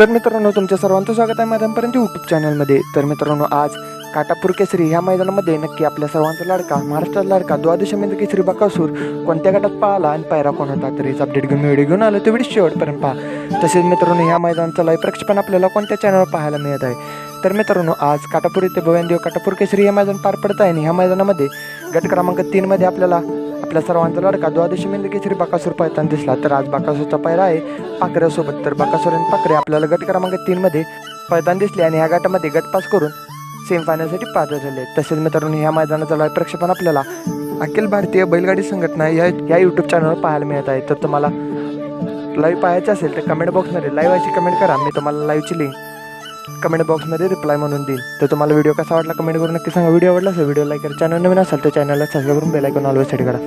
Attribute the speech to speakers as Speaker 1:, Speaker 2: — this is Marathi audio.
Speaker 1: तर मित्रांनो तुमच्या सर्वांचं स्वागत आहे मैदानपर्यंत यूट्यूब चॅनलमध्ये तर मित्रांनो आज काटापूर केसरी ह्या मैदानामध्ये नक्की आपल्या सर्वांचा लाडका महाराष्ट्राचा लाडका द्वादशमेंद्र केसरी बकासूर कोणत्या गटात पाहिला आणि पायरा कोण होता? तर हेच अपडेट घेऊन व्हिडिओ घेऊन आलो तो व्हिडिओ शेवटपर्यंत पहा. तसेच मित्रांनो ह्या मैदानाचं लाईव्ह प्रक्षेपण आपल्याला कोणत्या चॅनलवर पाहायला मिळत आहे? तर मित्रांनो आज काटापूर येथे भव्यानदेव काटापूर केसरी हे मैदान पार पडत आहे आणि ह्या मैदानामध्ये गट क्रमांक तीनमध्ये आपल्याला आपल्या सर्वांचा लडका द्वादशी मेंद श्री बाकासूर पळताना दिसला. तर आज बाकासूरचा पायरा आहे पाकऱ्यासोबत तर बाकासूर आणि पाकरे आपल्याला गट क्रमांक तीनमध्ये पैदान दिसले आणि ह्या गटामध्ये गटपास करून सेमीफायनलसाठी पात्र झाले. तसेच मित्रांनो ह्या मैदानाचा लाईव्ह प्रक्षेपण आपल्याला अखिल भारतीय बैलगाडी संघटना या या यूट्यूब चॅनलवर पाहायला मिळत आहे. तर तुम्हाला लाईव्ह पाहायचं असेल तर कमेंट बॉक्समध्ये लाईव्ह अशी कमेंट करा. मी तुम्हाला लाईव्हची लिंक कमेंट बॉक्समध्ये रिप्लाय म्हणून देईल तर तुम्हाला व्हिडिओ कसा वाटला कमेंट करून नक्की सांगा. व्हिडिओ आवडला असेल व्हिडिओ लाईक करा. चॅनल नवीन असेल तर चॅनलला सबस्क्राईब करून बेल ऑलवेज सेट करा.